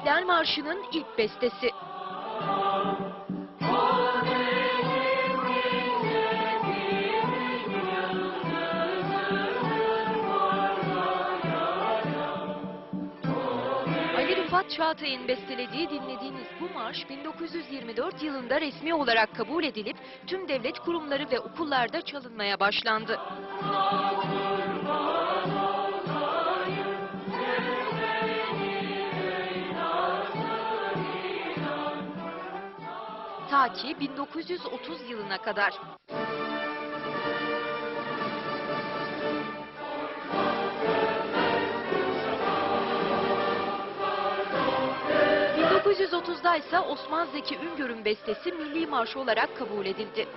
İstiklal Marşı'nın ilk bestesi. Ali Rıfat Çağatay'ın bestelediği dinlediğiniz bu marş 1924 yılında resmi olarak kabul edilip tüm devlet kurumları ve okullarda çalınmaya başlandı. Ta ki 1930 yılına kadar. ...1930'da ise Osman Zeki Üngör'ün bestesi Milli Marş olarak kabul edildi.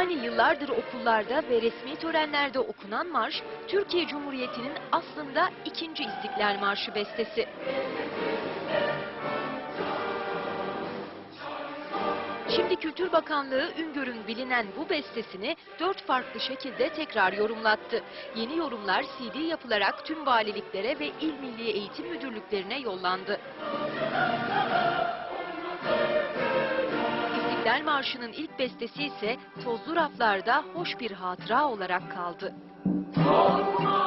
Yani yıllardır okullarda ve resmi törenlerde okunan marş... ...Türkiye Cumhuriyeti'nin aslında ikinci İstiklal Marşı bestesi. Şimdi Kültür Bakanlığı Üngör'ün bilinen bu bestesini dört farklı şekilde tekrar yorumlattı. Yeni yorumlar CD yapılarak tüm valiliklere ve İl Milli Eğitim Müdürlüklerine yollandı. İstiklal Marşı'nın ilk bestesi ise tozlu raflarda hoş bir hatıra olarak kaldı. Korkma